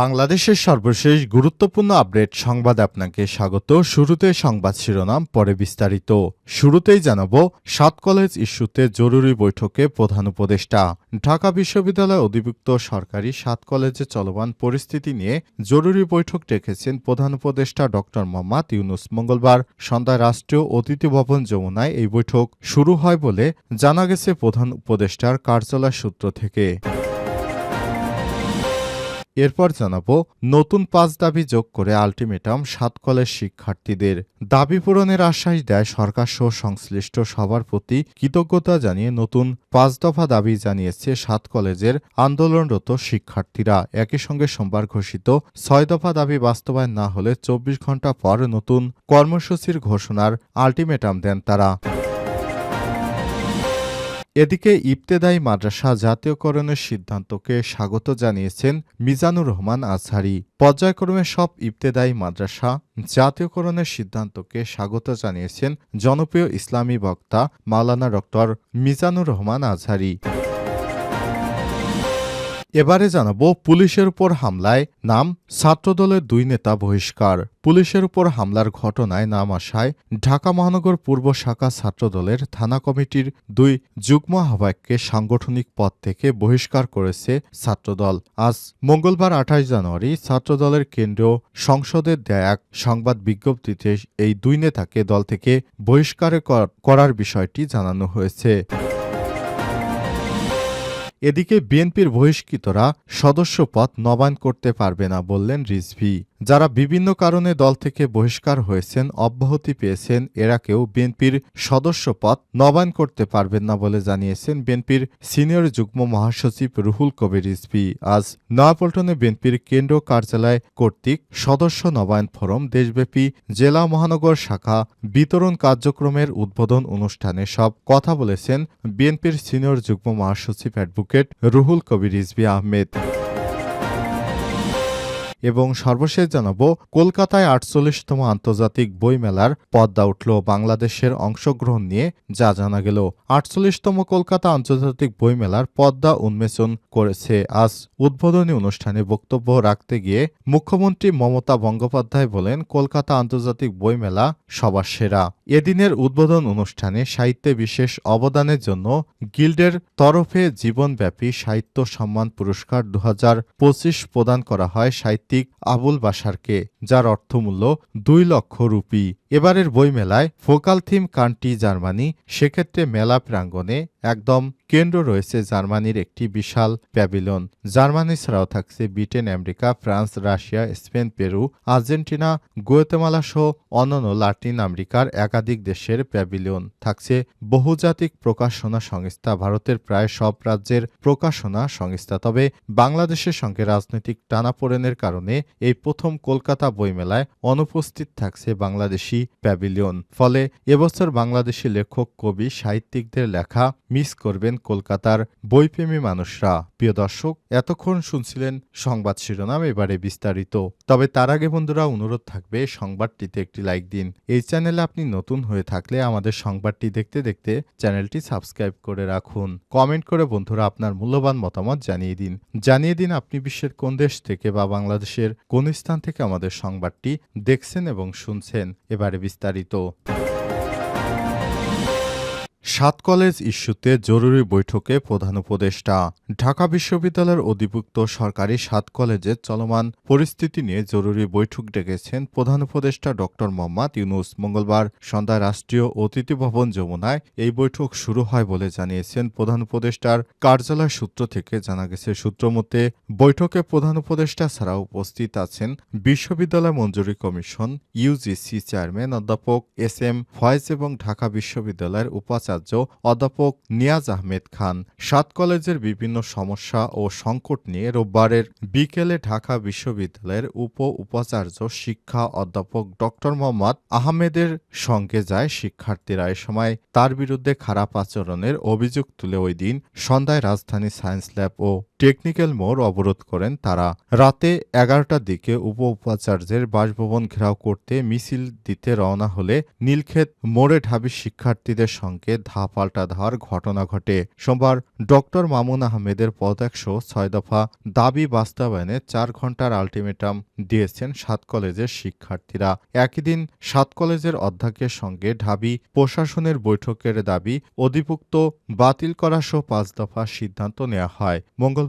বাংলাদেশের সর্বশেষ গুরুত্বপূর্ণ আপডেট সংবাদ আপনাকে স্বাগত। শুরুতে সংবাদ শিরোনাম, পরে বিস্তারিত। শুরুতেই জানাব, সাত কলেজ ইস্যুতে জরুরি বৈঠকে প্রধান উপদেষ্টা। ঢাকা বিশ্ববিদ্যালয় অধিভুক্ত সরকারি সাত কলেজে চলমান পরিস্থিতি নিয়ে জরুরি বৈঠক ডেকেছেন প্রধান উপদেষ্টা ড. মোহাম্মদ ইউনুস। মঙ্গলবার সন্ধ্যায় রাষ্ট্রীয় অতিথি ভবন যমুনায় এই বৈঠক শুরু হয় বলে জানা গেছে প্রধান উপদেষ্টার কার্যালয় সূত্র থেকে। এরপর জানাব, নতুন পাঁচ দাবি যোগ করে আলটিমেটাম সাত কলেজ শিক্ষার্থীদের দাবি পূরণের আশ্বাস দেয় সরকার সহ সংশ্লিষ্ট সবার প্রতি কৃতজ্ঞতা জানিয়ে নতুন পাঁচ দফা দাবি জানিয়েছে সাত কলেজের আন্দোলনরত শিক্ষার্থীরা। একই সঙ্গে সোমবার ঘোষিত ছয় দফা দাবি বাস্তবায়ন না হলে চব্বিশ ঘণ্টা পর নতুন কর্মসূচির ঘোষণার আলটিমেটাম দেন তারা। এদিকে ইবতেদায়ী মাদ্রাসা জাতীয়করণের সিদ্ধান্তকে স্বাগত জানিয়েছেন মিজানুর রহমান আজহারি। পর্যায়ক্রমে সব ইবতেদায়ী মাদ্রাসা জাতীয়করণের সিদ্ধান্তকে স্বাগত জানিয়েছেন জনপ্রিয় ইসলামী বক্তা মাওলানা ডক্টর মিজানুর রহমান আজহারি। এবারে জানাব পুলিশের উপর হামলায় নাম ছাত্রদলের দুই নেতা বহিষ্কার। পুলিশের উপর হামলার ঘটনায় নাম আসায় ঢাকা মহানগর পূর্ব শাখা ছাত্রদলের থানা কমিটির দুই যুগ্ম আহ্বায়ককে সাংগঠনিক পদ থেকে বহিষ্কার করেছে ছাত্রদল। আজ মঙ্গলবার আঠাশ জানুয়ারি ছাত্রদলের কেন্দ্রীয় সংসদে দেয়া এক সংবাদ বিজ্ঞপ্তিতে এই দুই নেতাকে দল থেকে বহিষ্কার করার বিষয়টি জানানো হয়েছে। এদিকে বিএনপির বহিষ্কৃতরা সদস্য পদ নবায়ন করতে পারবে না বললেন রিজভি। যারা বিভিন্ন কারণে দল থেকে বহিষ্কার হয়েছেন, অব্যাহতি পেয়েছেন, এরা কেউ বিএনপির সদস্য পদ নবায়ন করতে পারবেন না বলে জানিয়েছেন বিএনপির সিনিয়র যুগ্ম মহাসচিব রুহুল কবির রিজভি। আজ নয়াপল্টনে বিএনপির কেন্দ্র কার্যালয় কর্তৃক সদস্য নবায়ন ফোরাম, দেশব্যাপী জেলা মহানগর শাখা বিতরণ কার্যক্রমের উদ্বোধন অনুষ্ঠানে সব কথা বলেছেন বিএনপির সিনিয়র যুগ্ম মহাসচিব অ্যাডভোকেট রুহুল কবির রিজভি আহমেদ। এবং সর্বশেষ জানাব, কলকাতায় আটচল্লিশতম আন্তর্জাতিক বইমেলার পদ্মা উঠল বাংলাদেশের অংশগ্রহণ নিয়ে, যা জানা গেল। আটচল্লিশতম কলকাতা আন্তর্জাতিক বইমেলার পদ্মা উন্মোচন করেছে। আজ উদ্বোধনী অনুষ্ঠানে বক্তব্য রাখতে গিয়ে মুখ্যমন্ত্রী মমতা বন্দ্যোপাধ্যায় বলেন, কলকাতা আন্তর্জাতিক বইমেলা সবার সেরা। এদিনের উদ্বোধন অনুষ্ঠানে সাহিত্যে বিশেষ অবদানের জন্য গিল্ডের তরফে জীবনব্যাপী সাহিত্য সম্মান পুরস্কার দু হাজার পঁচিশ প্রদান করা হয় সাহিত্যিক আবুল বাসারকে যার অর্থমূল্য দুই লক্ষ রুপি। এবারের বইমেলায় ফোকাল থিম কান্টি জার্মানি, সেক্ষেত্রে মেলা প্রাঙ্গণে একদম কেন্দ্র রয়েছে জার্মানির একটি বিশাল প্যাভিলন জার্মানি ছাড়াও থাকছে Britain, America, France, Russia, Spain, Peru, Argentina, Guatemala সহ অন্যান্য লাতিন আমেরিকার একাধিক দেশের প্যাভিলিয়ন। থাকছে বহুজাতিক প্রকাশনা সংস্থা, ভারতের প্রায় সব রাজ্যের প্রকাশনা সংস্থা। তবে বাংলাদেশের সঙ্গে রাজনৈতিক টানাপোড়েনের কারণে এই প্রথম কলকাতা বইমেলায় অনুপস্থিত থাকছে বাংলাদেশি প্যাভিলিয়ন। ফলে এবছর বাংলাদেশি লেখক, কবি, সাহিত্যিকদের লেখা মিস করবেন কলকাতার বইপ্রেমী মানুষরা। প্রিয় দর্শক, এতক্ষণ শুনছিলেন সংবাদ শিরোনাম এবারে বিস্তারিত। তবে তার আগে বন্ধুরা, অনুরোধ থাকবে সংবাদটিতে একটি লাইক দিন। এই চ্যানেলে আপনি নতুন হয়ে থাকলে আমাদের সংবাদটি দেখতে দেখতে চ্যানেলটি সাবস্ক্রাইব করে রাখুন। কমেন্ট করে বন্ধুরা আপনার মূল্যবান মতামত জানিয়ে দিন। জানিয়ে দিন আপনি বিশ্বের কোন দেশ থেকে বা বাংলাদেশের কোন স্থান থেকে আমাদের সংবাদটি দেখছেন এবং শুনছেন। এবারে বিস্তারিত। সাত কলেজ ইস্যুতে জরুরি বৈঠকে প্রধান উপদেষ্টা। ঢাকা বিশ্ববিদ্যালয়ের অধিভুক্ত সরকারি সাত কলেজের চলমান পরিস্থিতি নিয়ে জরুরি বৈঠক ডেকেছেন প্রধান উপদেষ্টা ড. মোহাম্মদ ইউনুস। মঙ্গলবার সন্ধ্যায় রাষ্ট্রীয় অতিথি ভবন যমুনায় এই বৈঠক শুরু হয় বলে জানিয়েছেন প্রধান উপদেষ্টার কার্যালয় সূত্র থেকে জানা গেছে। সূত্রমতে বৈঠকে প্রধান উপদেষ্টা ছাড়া উপস্থিত আছেন বিশ্ববিদ্যালয় মঞ্জুরি কমিশন ইউজিসি চেয়ারম্যান অধ্যাপক এস এম ফয়েজ এবং ঢাকা বিশ্ববিদ্যালয়ের উপাচার্য অধ্যাপক নিয়াজ আহমেদ খান সাত কলেজের বিভিন্ন সমস্যা ও সংকট নিয়ে রোববারের বিকেলে ঢাকা বিশ্ববিদ্যালয়ের উপ উপাচার্য শিক্ষা অধ্যাপক ড মোহাম্মদ আহমেদের সঙ্গে যায় শিক্ষার্থীরা। এ সময় তার বিরুদ্ধে খারাপ আচরণের অভিযোগ তুলে ওই দিন সন্ধ্যায় রাজধানী সায়েন্স ল্যাব ও টেকনিক্যাল মোড় অবরোধ করেন তারা। রাতে এগারোটার দিকে উপ উপাচার্যের বাসভবন ঘেরাও করতে মিছিল দিতে রওনা হলে নীলক্ষেত মোড়ে ঢাবি শিক্ষার্থীদের সঙ্গে ধা পাল্টা ধার ঘটনা ঘটে। সোমবার ডক্টর মামুন আহমেদের পদক্ষসহ ছয় দফা দাবি বাস্তবায়নে চার ঘণ্টার আলটিমেটাম দিয়েছেন সাত কলেজের শিক্ষার্থীরা। একই দিন সাত কলেজের অধ্যক্ষের সঙ্গে ঢাবি প্রশাসনের বৈঠকের দাবি অধিভুক্ত বাতিল করা সহ পাঁচ দফা সিদ্ধান্ত নেওয়া হয়।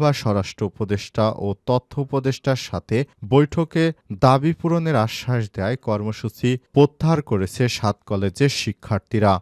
মঙ্গলবার স্বরাষ্ট্র উপদেষ্টা ও তথ্য উপদেষ্টার সাথে বৈঠকে দাবি পূরণের আশ্বাস দেয় কর্মসূচি প্রত্যাহার করেছে সাত কলেজের শিক্ষার্থীরা।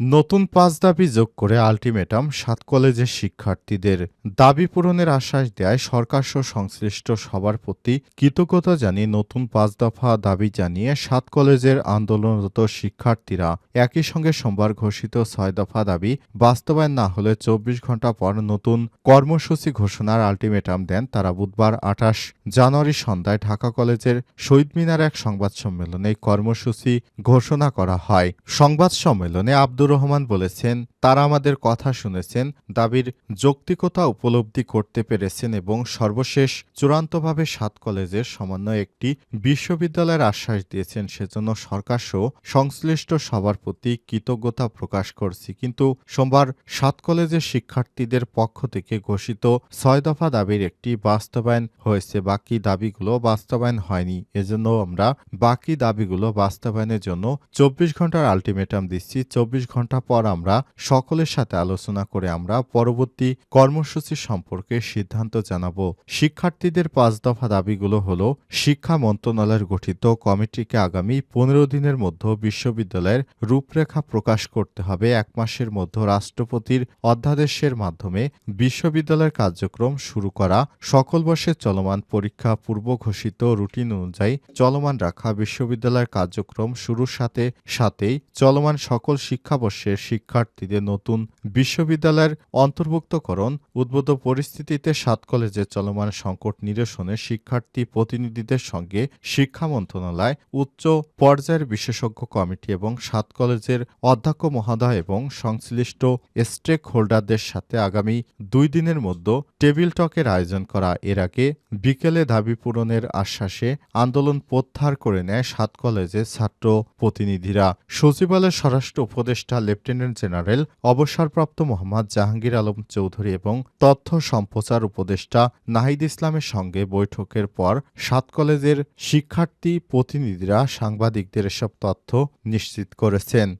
নতুন পাঁচ দাবি যোগ করে আলটিমেটাম সাত কলেজের শিক্ষার্থীদের দাবি পূরণের আশ্বাস দেয় সরকারসহ সংশ্লিষ্ট সবার প্রতি কৃতজ্ঞতা জানিয়ে নতুন পাঁচ দফা দাবি জানিয়ে সাত কলেজের আন্দোলনরত শিক্ষার্থীরা একই সঙ্গে সোমবার ঘোষিত ছয় দফা দাবি বাস্তবায়ন না হলে চব্বিশ ঘণ্টা পর নতুন কর্মসূচি ঘোষণার আলটিমেটাম দেন তারা বুধবার আঠাশ জানুয়ারি সন্ধ্যায় ঢাকা কলেজের শহীদ মিনার এক সংবাদ সম্মেলনে কর্মসূচি ঘোষণা করা হয়। সংবাদ সম্মেলনে আব্দুর রহমান বলেছেন, তারা আমাদের কথা শুনেছেন, দাবির যৌক্তিকতা উপলব্ধি করতে পেরেছেন এবং সর্বশেষ চূড়ান্তভাবে সাত কলেজের সমন্বয়ে একটি বিশ্ববিদ্যালয়ের আশ্বাস দিয়েছেন। সেজন্য সরকারসহ সংশ্লিষ্ট সবার প্রতি কৃতজ্ঞতা প্রকাশ করছি। কিন্তু সোমবার সাত কলেজের শিক্ষার্থীদের পক্ষ থেকে ঘোষিত ছয় দফা দাবির একটি বাস্তবায়ন হয়েছে। বাকি দাবিগুলো বাস্তবায়ন হয়নি। এজন্য আমরা বাকি দাবিগুলো বাস্তবায়নের জন্য চব্বিশ ঘণ্টার আলটিমেটাম দিচ্ছি। চব্বিশ ঘণ্টা পর আমরা সকলের সাথে আলোচনা করে আমরা পরবর্তী কর্মসূচি সম্পর্কে সিদ্ধান্ত জানাব। শিক্ষার্থীদের পাঁচ দফা দাবিগুলো হল, শিক্ষা মন্ত্রণালয়ের গঠিত কমিটিকে আগামী পনেরো দিনের মধ্যে বিশ্ববিদ্যালয়ের রূপরেখা প্রকাশ করতে হবে। এক মাসের মধ্যে রাষ্ট্রপতির অধ্যাদেশের মাধ্যমে বিশ্ববিদ্যালয়ের কার্যক্রম শুরু করা, সকল বর্ষের চলমান পরীক্ষা পূর্ব ঘোষিত রুটিন অনুযায়ী চলমান রাখা, বিশ্ববিদ্যালয়ের কার্যক্রম শুরুর সাথে সাথেই চলমান সকল শিক্ষাবর্ষের শিক্ষার্থীদের নতুন বিশ্ববিদ্যালয়ের অন্তর্ভুক্তকরণ, উদ্ভূত পরিস্থিতিতে সাত কলেজে চলমান সংকট নিরসনে শিক্ষার্থী প্রতিনিধিদের সঙ্গে শিক্ষা মন্ত্রণালয়, উচ্চ পর্যায়ের বিশেষজ্ঞ কমিটি এবং সাত কলেজের অধ্যক্ষ মহোদয় এবং সংশ্লিষ্ট স্টেক হোল্ডারদের সাথে আগামী দুই দিনের মধ্যে টেবিল টকের আয়োজন করা। এর আগে বিকেলে দাবি পূরণের আশ্বাসে আন্দোলন প্রত্যাহার করে নেয় সাত কলেজের ছাত্র প্রতিনিধিরা। সচিবালয়ের স্বরাষ্ট্র উপদেষ্টা লেফটেন্যান্ট জেনারেল অবসরপ্রাপ্ত মোহাম্মদ জাহাঙ্গীর আলম চৌধুরী এবং তথ্য সম্প্রচার উপদেষ্টা নাহিদ ইসলামের সঙ্গে বৈঠকের পর সাত কলেজের শিক্ষার্থী প্রতিনিধিরা সাংবাদিকদের এসব তথ্য নিশ্চিত করেছেন।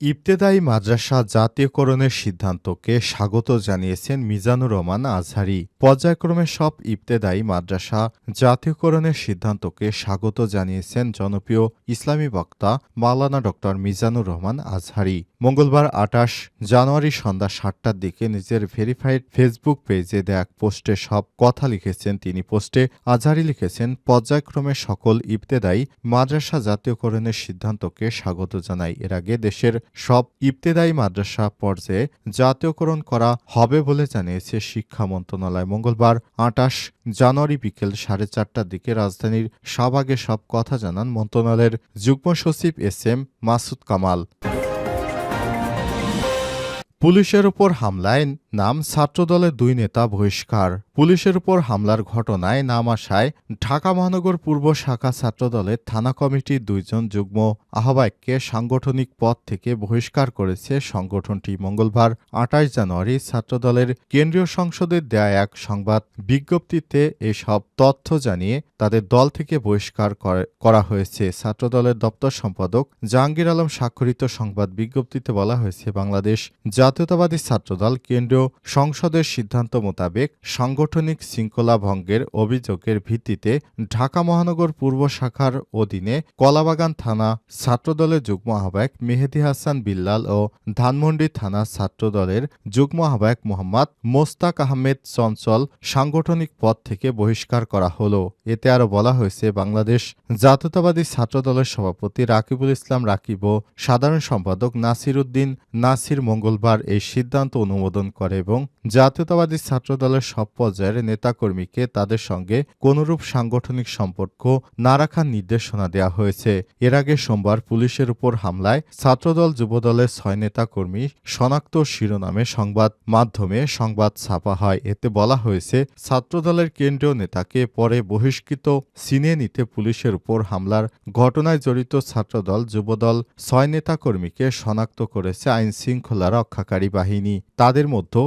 ইবতেদায়ী মাদ্রাসা জাতীয়করণের সিদ্ধান্তকে স্বাগত জানিয়েছেন মিজানুর রহমান আজহারি। পর্যায়ক্রমে সব ইবতেদায়ী মাদ্রাসা জাতীয়করণের সিদ্ধান্তকে স্বাগত জানিয়েছেন জনপ্রিয় ইসলামী বক্তা মাওলানা ড মিজানুর রহমান আজহারি। মঙ্গলবার আটাশ জানুয়ারি সন্ধ্যা সাতটার দিকে নিজের ভেরিফাইড ফেসবুক পেজে দেয়া এক পোস্টে সব কথা লিখেছেন তিনি। পোস্টে আজহারি লিখেছেন, পর্যায়ক্রমে সকল ইবতেদায়ী মাদ্রাসা জাতীয়করণের সিদ্ধান্তকে স্বাগত জানাই। এর আগে দেশের সব ইবতেদায়ী মাদ্রাসা পর্যায়ে জাতীয়করণ করা হবে বলে জানিয়েছে শিক্ষা মন্ত্রণালয়। মঙ্গলবার আটাশ জানুয়ারি বিকেল সাড়ে চারটার দিকে রাজধানীর শাহবাগে সব কথা জানান মন্ত্রণালয়ের যুগ্ম সচিব এস এম মাসুদ কামাল। পুলিশের ওপর হামলায় নাম ছাত্রদলের দুই নেতা বহিষ্কার। পুলিশের উপর হামলার ঘটনায় নাম আসায় ঢাকা মহানগর পূর্ব শাখা ছাত্রদলের থানা কমিটির দুইজন যুগ্ম আহ্বায়ককে সাংগঠনিক পদ থেকে বহিষ্কার করেছে সংগঠনটি। মঙ্গলবার আঠাশ জানুয়ারি ছাত্রদলের কেন্দ্রীয় সংসদের দেয়া এক সংবাদ বিজ্ঞপ্তিতে এসব তথ্য জানিয়ে তাদের দল থেকে বহিষ্কার করে- করা হয়েছে। ছাত্রদলের দপ্তর সম্পাদক জাহাঙ্গীর আলম স্বাক্ষরিত সংবাদ বিজ্ঞপ্তিতে বলা হয়েছে, বাংলাদেশ জাতীয়তাবাদী ছাত্রদল কেন্দ্রীয় সংসদের সিদ্ধান্ত মোতাবেক সাংগঠনিক শৃঙ্খলা ভঙ্গের অভিযোগের ভিত্তিতে ঢাকা মহানগর পূর্ব শাখার অধীনে কলাবাগান থানা ছাত্রদলের যুগ্ম আহ্বায়ক মেহেদি হাসান বিল্লাল ও ধানমন্ডি থানা ছাত্রদলের যুগ্ম আহ্বায়ক মোহাম্মদ মোস্তাক আহমেদ চঞ্চল সাংগঠনিক পদ থেকে বহিষ্কার করা হলো। এতে আরও বলা হয়েছে, বাংলাদেশ জাতীয়তাবাদী ছাত্রদলের সভাপতি রাকিবুল ইসলাম রাকিব ও সাধারণ সম্পাদক নাসির উদ্দিন নাসির মঙ্গলবার এই সিদ্ধান্ত অনুমোদন করে এবং জাতীয়তাবাদী ছাত্রদলের সব পর্যায়ের নেতাকর্মীকে তাদের সঙ্গে কোনরূপ সাংগঠনিক সম্পর্ক না রাখার নির্দেশনা দেওয়া হয়েছে। এর আগে সোমবার পুলিশের উপর হামলায় ছাত্রদল যুবদলের ছয় নেতাকর্মী শনাক্ত শিরোনামে সংবাদ মাধ্যমে সংবাদ ছাপা হয়। এতে বলা হয়েছে, ছাত্রদলের কেন্দ্রীয় নেতাকে পরে বহিষ্কৃত সিনে নিতে পুলিশের উপর হামলার ঘটনায় জড়িত ছাত্রদল যুবদল ছয় নেতাকর্মীকে শনাক্ত করেছে আইন শৃঙ্খলা রক্ষাকারী বাহিনী। তাদের মধ্যে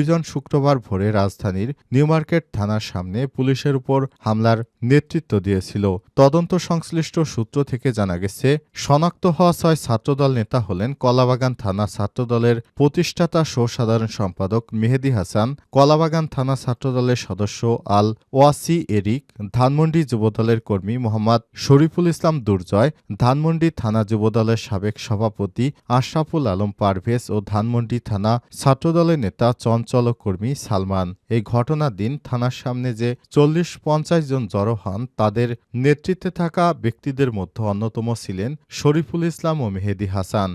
দুইজন শুক্রবার ভোরে রাজধানীর নিউমার্কেট থানার সামনে পুলিশের উপর হামলার নেতৃত্ব দিয়েছিল। তদন্ত সংশ্লিষ্ট সূত্র থেকে জানা গেছে, শনাক্ত হওয়া ছয় ছাত্রদল নেতা হলেন কলাবাগান থানা ছাত্রদলের প্রতিষ্ঠাতা সহ সাধারণ সম্পাদক মেহেদি হাসান, কলাবাগান থানা ছাত্রদলের সদস্য আল ওয়াসি এরিক, ধানমন্ডি যুবদলের কর্মী মোহাম্মদ শরীফুল ইসলাম দুর্জয়, ধানমন্ডি থানা যুবদলের সাবেক সভাপতি আশরাফুল আলম পারভেজ ও ধানমন্ডি থানা ছাত্রদলের নেতা চঞ্চল কর্মী সালমান, এই ঘটনার দিন থানার সামনে যে চল্লিশ পঞ্চাশ জন জড়ো হন, তাদের নেতৃত্বে থাকা ব্যক্তিদের মধ্যে অন্যতম ছিলেন শরীফুল ইসলাম ও মেহেদি হাসান।